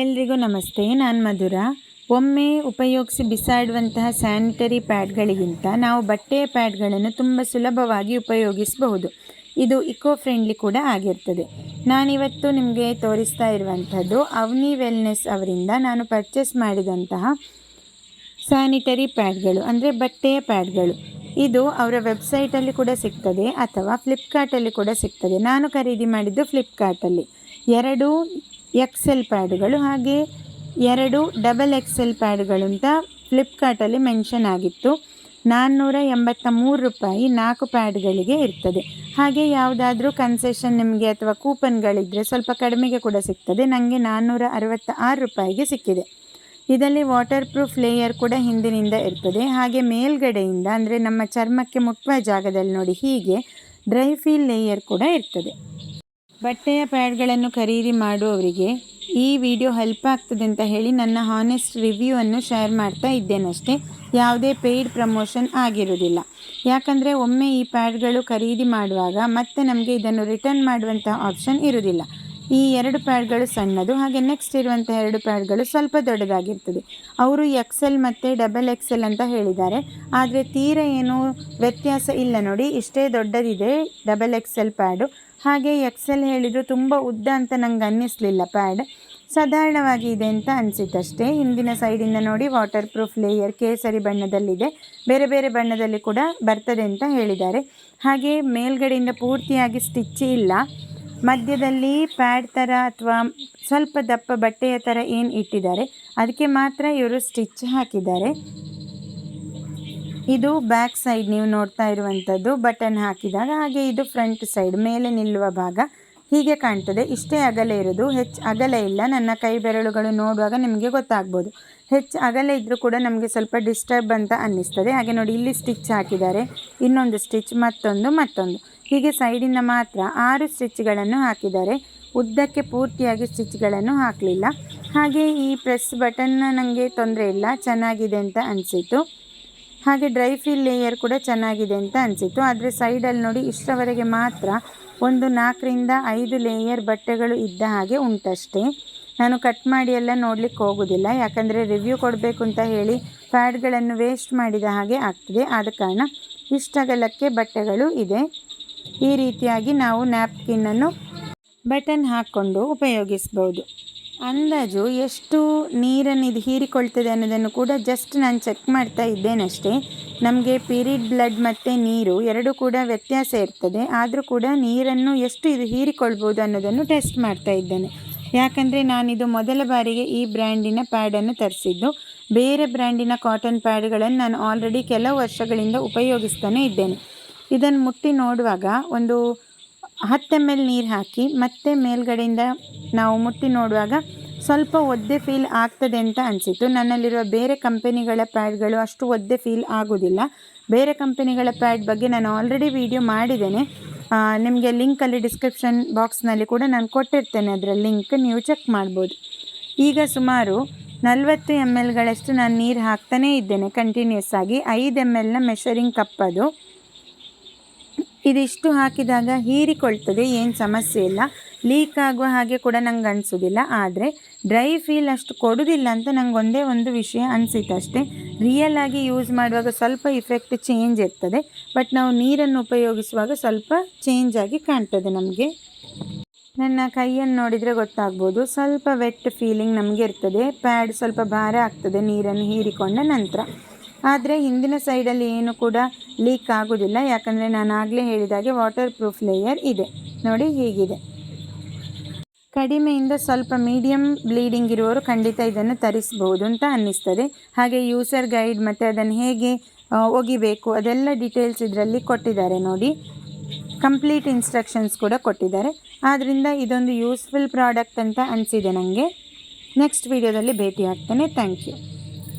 ಎಲ್ರಿಗೂ ನಮಸ್ತೆ, ನಾನು ಮಧುರ. ಒಮ್ಮೆ ಉಪಯೋಗಿಸಿ ಬಿಸಾಡುವಂತಹ ಸ್ಯಾನಿಟರಿ ಪ್ಯಾಡ್ಗಳಿಗಿಂತ ನಾವು ಬಟ್ಟೆಯ ಪ್ಯಾಡ್ಗಳನ್ನು ತುಂಬ ಸುಲಭವಾಗಿ ಉಪಯೋಗಿಸಬಹುದು. ಇದು ಇಕೋ ಫ್ರೆಂಡ್ಲಿ ಕೂಡ ಆಗಿರ್ತದೆ. ನಾನಿವತ್ತು ನಿಮಗೆ ತೋರಿಸ್ತಾ ಇರುವಂಥದ್ದು ಅವನಿ ವೆಲ್ನೆಸ್ ಅವರಿಂದ ನಾನು ಪರ್ಚೇಸ್ ಮಾಡಿದಂತಹ ಸ್ಯಾನಿಟರಿ ಪ್ಯಾಡ್ಗಳು, ಅಂದರೆ ಬಟ್ಟೆಯ ಪ್ಯಾಡ್ಗಳು. ಇದು ಅವರ ವೆಬ್ಸೈಟಲ್ಲಿ ಕೂಡ ಸಿಗ್ತದೆ ಅಥವಾ ಫ್ಲಿಪ್ಕಾರ್ಟಲ್ಲಿ ಕೂಡ ಸಿಗ್ತದೆ. ನಾನು ಖರೀದಿ ಮಾಡಿದ್ದು ಫ್ಲಿಪ್ಕಾರ್ಟಲ್ಲಿ. ಎರಡು ಎಕ್ಸೆಲ್ ಪ್ಯಾಡ್ಗಳು ಹಾಗೆ ಎರಡು ಡಬಲ್ ಎಕ್ಸೆಲ್ ಪ್ಯಾಡ್ಗಳು ಅಂತ ಫ್ಲಿಪ್ಕಾರ್ಟಲ್ಲಿ ಮೆನ್ಷನ್ ಆಗಿತ್ತು. ನಾನ್ನೂರ ಎಂಬತ್ತ ಮೂರು ರೂಪಾಯಿ ನಾಲ್ಕು ಪ್ಯಾಡ್ಗಳಿಗೆ ಇರ್ತದೆ. ಹಾಗೆ ಯಾವುದಾದ್ರೂ ಕನ್ಸೆಷನ್ ನಿಮಗೆ ಅಥವಾ ಕೂಪನ್ಗಳಿದ್ದರೆ ಸ್ವಲ್ಪ ಕಡಿಮೆಗೆ ಕೂಡ ಸಿಗ್ತದೆ. ನನಗೆ ನಾನ್ನೂರ ಅರವತ್ತ ಆರು ರೂಪಾಯಿಗೆ ಸಿಕ್ಕಿದೆ. ಇದರಲ್ಲಿ ವಾಟರ್ ಪ್ರೂಫ್ ಲೇಯರ್ ಕೂಡ ಹಿಂದಿನಿಂದ ಇರ್ತದೆ. ಹಾಗೆ ಮೇಲ್ಗಡೆಯಿಂದ, ಅಂದರೆ ನಮ್ಮ ಚರ್ಮಕ್ಕೆ ಮುಟ್ಟುವ ಜಾಗದಲ್ಲಿ ನೋಡಿ ಹೀಗೆ, ಡ್ರೈ ಫೀಲ್ ಲೇಯರ್ ಕೂಡ ಇರ್ತದೆ. ಬಟ್ಟೆಯ ಪ್ಯಾಡ್ಗಳನ್ನು ಖರೀದಿ ಮಾಡುವವರಿಗೆ ಈ ವಿಡಿಯೋ ಹೆಲ್ಪ್ ಆಗ್ತದೆ ಅಂತ ಹೇಳಿ ನನ್ನ ಹಾನೆಸ್ಟ್ ರಿವ್ಯೂ ಅನ್ನು ಶೇರ್ ಮಾಡ್ತಾ ಇದ್ದೇನಷ್ಟೇ ಯಾವುದೇ ಪೇಯ್ಡ್ ಪ್ರಮೋಷನ್ ಆಗಿರುವುದಿಲ್ಲ. ಯಾಕಂದರೆ ಒಮ್ಮೆ ಈ ಪ್ಯಾಡ್ಗಳು ಖರೀದಿ ಮಾಡುವಾಗ ಮತ್ತೆ ನಮಗೆ ಇದನ್ನು ರಿಟರ್ನ್ ಮಾಡುವಂತಹ ಆಪ್ಷನ್ ಇರುವುದಿಲ್ಲ. ಈ ಎರಡು ಪ್ಯಾಡ್ಗಳು ಸಣ್ಣದು, ಹಾಗೆ ನೆಕ್ಸ್ಟ್ ಇರುವಂಥ ಎರಡು ಪ್ಯಾಡ್ಗಳು ಸ್ವಲ್ಪ ದೊಡ್ಡದಾಗಿರ್ತದೆ. ಅವರು ಎಕ್ಸೆಲ್ ಮತ್ತು ಡಬಲ್ ಎಕ್ಸೆಲ್ ಅಂತ ಹೇಳಿದ್ದಾರೆ. ಆದರೆ ತೀರ ಏನು ವ್ಯತ್ಯಾಸ ಇಲ್ಲ ನೋಡಿ, ಇಷ್ಟೇ ದೊಡ್ಡದಿದೆ ಡಬಲ್ ಎಕ್ಸೆಲ್ ಪ್ಯಾಡು. ಹಾಗೆ ಎಕ್ಸೆಲ್ ಹೇಳಿದ್ರು ತುಂಬ ಉದ್ದ ಅಂತ ನಂಗೆ ಅನ್ನಿಸ್ಲಿಲ್ಲ ಪ್ಯಾಡ್. ಸಾಧಾರಣವಾಗಿ ಇದೆ ಅಂತ ಅನಿಸಿತಷ್ಟೇ ಹಿಂದಿನ ಸೈಡಿಂದ ನೋಡಿ ವಾಟರ್ ಪ್ರೂಫ್ ಲೇಯರ್, ಕೇಸರಿ ಬಣ್ಣದಲ್ಲಿದೆ. ಬೇರೆ ಬೇರೆ ಬಣ್ಣದಲ್ಲಿ ಕೂಡ ಬರ್ತದೆ ಅಂತ ಹೇಳಿದ್ದಾರೆ. ಹಾಗೆ ಮೇಲ್ಗಡೆಯಿಂದ ಪೂರ್ತಿಯಾಗಿ ಸ್ಟಿಚ್ ಇಲ್ಲ. ಮಧ್ಯದಲ್ಲಿ ಪ್ಯಾಡ್ ಥರ ಅಥವಾ ಸ್ವಲ್ಪ ದಪ್ಪ ಬಟ್ಟೆಯ ಥರ ಏನು ಇಟ್ಟಿದ್ದಾರೆ, ಅದಕ್ಕೆ ಮಾತ್ರ ಇವರು ಸ್ಟಿಚ್ ಹಾಕಿದ್ದಾರೆ. ಇದು ಬ್ಯಾಕ್ ಸೈಡ್ ನೀವು ನೋಡ್ತಾ ಇರುವಂಥದ್ದು ಬಟನ್ ಹಾಕಿದಾಗ, ಹಾಗೆ ಇದು ಫ್ರಂಟ್ ಸೈಡ್ ಮೇಲೆ ನಿಲ್ಲುವ ಭಾಗ. ಹೀಗೆ ಕಾಣ್ತದೆ. ಇಷ್ಟೇ ಅಗಲ ಇರೋದು. ಹೆಚ್ಚು ಅಗಲ ಇಲ್ಲ. ನನ್ನ ಕೈ ಬೆರಳುಗಳು ನೋಡುವಾಗ ನಿಮಗೆ ಗೊತ್ತಾಗ್ಬೋದು. ಹೆಚ್ಚು ಅಗಲ ಇದ್ದರೂ ಕೂಡ ನಮಗೆ ಸ್ವಲ್ಪ ಡಿಸ್ಟರ್ಬ್ ಅಂತ ಅನ್ನಿಸ್ತದೆ. ಹಾಗೆ ನೋಡಿ, ಇಲ್ಲಿ ಸ್ಟಿಚ್ ಹಾಕಿದ್ದಾರೆ. ಇನ್ನೊಂದು ಸ್ಟಿಚ್, ಮತ್ತೊಂದು ಮತ್ತೊಂದು. ಹೀಗೆ ಸೈಡಿಂದ ಮಾತ್ರ ಆರು ಸ್ಟಿಚ್ಗಳನ್ನು ಹಾಕಿದ್ದಾರೆ. ಉದ್ದಕ್ಕೆ ಪೂರ್ತಿಯಾಗಿ ಸ್ಟಿಚ್ಗಳನ್ನು ಹಾಕಲಿಲ್ಲ. ಹಾಗೆ ಈ ಪ್ರೆಸ್ ಬಟನ್ನ ನನಗೆ ತೊಂದರೆ ಇಲ್ಲ. ಚೆನ್ನಾಗಿದೆ ಅಂತ ಅನಿಸಿತು ಹಾಗೆ ಡ್ರೈ ಫೀಲ್ ಲೇಯರ್ ಕೂಡ ಚೆನ್ನಾಗಿದೆ ಅಂತ ಅನಿಸಿತು ಆದರೆ ಸೈಡಲ್ಲಿ ನೋಡಿ, ಇಷ್ಟರವರೆಗೆ ಮಾತ್ರ ಒಂದು ನಾಲ್ಕರಿಂದ ಐದು ಲೇಯರ್ ಬಟ್ಟೆಗಳು ಇದ್ದ ಹಾಗೆ ಉಂಟಷ್ಟೇ. ನಾನು ಕಟ್ ಮಾಡಿ ಎಲ್ಲ ನೋಡಲಿಕ್ಕೆ ಹೋಗೋದಿಲ್ಲ. ಯಾಕಂದರೆ ರಿವ್ಯೂ ಕೊಡಬೇಕು ಅಂತ ಹೇಳಿ ಪ್ಯಾಡ್ಗಳನ್ನು ವೇಸ್ಟ್ ಮಾಡಿದ ಹಾಗೆ ಆಗ್ತದೆ. ಆದ ಕಾರಣ ಇಷ್ಟಗಲಕ್ಕೆ ಬಟ್ಟೆಗಳು ಇದೆ. ಈ ರೀತಿಯಾಗಿ ನಾವು ನ್ಯಾಪ್ಕಿನ್ನನ್ನು ಬಟನ್ ಹಾಕ್ಕೊಂಡು ಉಪಯೋಗಿಸ್ಬೋದು. ಅಂದಾಜು ಎಷ್ಟು ನೀರನ್ನು ಇದು ಹೀರಿಕೊಳ್ತದೆ ಅನ್ನೋದನ್ನು ಕೂಡ ಜಸ್ಟ್ ನಾನು ಚೆಕ್ ಮಾಡ್ತಾ ಇದ್ದೇನಷ್ಟೇ. ನಮಗೆ ಪೀರಿಯಡ್ ಬ್ಲಡ್ ಮತ್ತು ನೀರು ಎರಡೂ ಕೂಡ ವ್ಯತ್ಯಾಸ ಇರ್ತದೆ. ಆದರೂ ಕೂಡ ನೀರನ್ನು ಎಷ್ಟು ಇದು ಹೀರಿಕೊಳ್ಬೋದು ಅನ್ನೋದನ್ನು ಟೆಸ್ಟ್ ಮಾಡ್ತಾ ಇದ್ದೇನೆ. ಯಾಕಂದರೆ ನಾನಿದು ಮೊದಲ ಬಾರಿಗೆ ಈ ಬ್ರ್ಯಾಂಡಿನ ಪ್ಯಾಡನ್ನು ತರಿಸಿದ್ದು. ಬೇರೆ ಬ್ರ್ಯಾಂಡಿನ ಕಾಟನ್ ಪ್ಯಾಡ್ಗಳನ್ನು ನಾನು ಆಲ್ರೆಡಿ ಕೆಲವು ವರ್ಷಗಳಿಂದ ಉಪಯೋಗಿಸ್ತಾನೆ ಇದ್ದೇನೆ. ಇದನ್ನು ಮುಟ್ಟಿ ನೋಡುವಾಗ ಒಂದು ಹತ್ತು ಎಂ ಎಲ್ ನೀರು ಹಾಕಿ ಮತ್ತೆ ಮೇಲ್ಗಡೆಯಿಂದ ನಾವು ಮುಟ್ಟಿ ನೋಡುವಾಗ ಸ್ವಲ್ಪ ಒದ್ದೆ ಫೀಲ್ ಆಗ್ತದೆ ಅಂತ ಅನಿಸಿತು ನನ್ನಲ್ಲಿರುವ ಬೇರೆ ಕಂಪೆನಿಗಳ ಪ್ಯಾಡ್ಗಳು ಅಷ್ಟು ಒದ್ದೆ ಫೀಲ್ ಆಗೋದಿಲ್ಲ. ಬೇರೆ ಕಂಪೆನಿಗಳ ಪ್ಯಾಡ್ ಬಗ್ಗೆ ನಾನು ಆಲ್ರೆಡಿ ವಿಡಿಯೋ ಮಾಡಿದ್ದೇನೆ. ನಿಮಗೆ ಲಿಂಕಲ್ಲಿ ಡಿಸ್ಕ್ರಿಪ್ಷನ್ ಬಾಕ್ಸ್ನಲ್ಲಿ ಕೂಡ ನಾನು ಕೊಟ್ಟಿರ್ತೇನೆ. ಅದರ ಲಿಂಕ್ ನೀವು ಚೆಕ್ ಮಾಡ್ಬೋದು. ಈಗ ಸುಮಾರು ನಲವತ್ತು ಎಂ ಎಲ್ಗಳಷ್ಟು ನಾನು ನೀರು ಹಾಕ್ತಾನೇ ಇದ್ದೇನೆ ಕಂಟಿನ್ಯೂಸ್ ಆಗಿ. ಐದು ಎಂ ಎಲ್ನ ಮೆಷರಿಂಗ್ ಕಪ್ಪದು ಇದಿಷ್ಟು ಹಾಕಿದಾಗ ಹೀರಿಕೊಳ್ತದೆ, ಏನು ಸಮಸ್ಯೆ ಇಲ್ಲ. ಲೀಕ್ ಆಗುವ ಹಾಗೆ ಕೂಡ ನಂಗೆ ಅನಿಸೋದಿಲ್ಲ. ಆದರೆ ಡ್ರೈ ಫೀಲ್ ಅಷ್ಟು ಕೊಡೋದಿಲ್ಲ ಅಂತ ನಂಗೆ ಒಂದೇ ಒಂದು ವಿಷಯ ಅನಿಸಿತ್ತು ಅಷ್ಟೇ. ರಿಯಲ್ ಆಗಿ ಯೂಸ್ ಮಾಡುವಾಗ ಸ್ವಲ್ಪ ಇಫೆಕ್ಟ್ ಚೇಂಜ್ ಇರ್ತದೆ. ಬಟ್ ನಾವು ನೀರನ್ನು ಉಪಯೋಗಿಸುವಾಗ ಸ್ವಲ್ಪ ಚೇಂಜ್ ಆಗಿ ಕಾಣ್ತದೆ ನಮಗೆ. ನನ್ನ ಕೈಯನ್ನು ನೋಡಿದರೆ ಗೊತ್ತಾಗ್ಬೋದು. ಸ್ವಲ್ಪ ವೆಟ್ ಫೀಲಿಂಗ್ ನಮಗೆ ಇರ್ತದೆ. ಪ್ಯಾಡ್ ಸ್ವಲ್ಪ ಭಾರ ಆಗ್ತದೆ ನೀರನ್ನು ಹೀರಿಕೊಂಡ ನಂತರ. ಆದರೆ ಹಿಂದಿನ ಸೈಡಲ್ಲಿ ಏನು ಕೂಡ ಲೀಕ್ ಆಗೋದಿಲ್ಲ. ಯಾಕಂದರೆ ನಾನು ಆಗಲೇ ಹೇಳಿದಾಗೆ ವಾಟರ್ ಪ್ರೂಫ್ ಲೇಯರ್ ಇದೆ. ನೋಡಿ ಹೀಗಿದೆ. ಕಡಿಮೆಯಿಂದ ಸ್ವಲ್ಪ ಮೀಡಿಯಮ್ ಬ್ಲೀಡಿಂಗ್ ಇರುವವರು ಖಂಡಿತ ಇದನ್ನು ತರಿಸ್ಬೋದು ಅಂತ ಅನ್ನಿಸ್ತದೆ. ಹಾಗೆ ಯೂಸರ್ ಗೈಡ್ ಮತ್ತು ಅದನ್ನು ಹೇಗೆ ಒಗಿಬೇಕು, ಅದೆಲ್ಲ ಡೀಟೇಲ್ಸ್ ಇದರಲ್ಲಿ ಕೊಟ್ಟಿದ್ದಾರೆ ನೋಡಿ. ಕಂಪ್ಲೀಟ್ ಇನ್ಸ್ಟ್ರಕ್ಷನ್ಸ್ ಕೂಡ ಕೊಟ್ಟಿದ್ದಾರೆ. ಆದ್ದರಿಂದ ಇದೊಂದು ಯೂಸ್ಫುಲ್ ಪ್ರಾಡಕ್ಟ್ ಅಂತ ಅನಿಸಿದೆ ನನಗೆ ನೆಕ್ಸ್ಟ್ ವೀಡಿಯೋದಲ್ಲಿ ಭೇಟಿ ಆಗ್ತೇನೆ ಥ್ಯಾಂಕ್ ಯು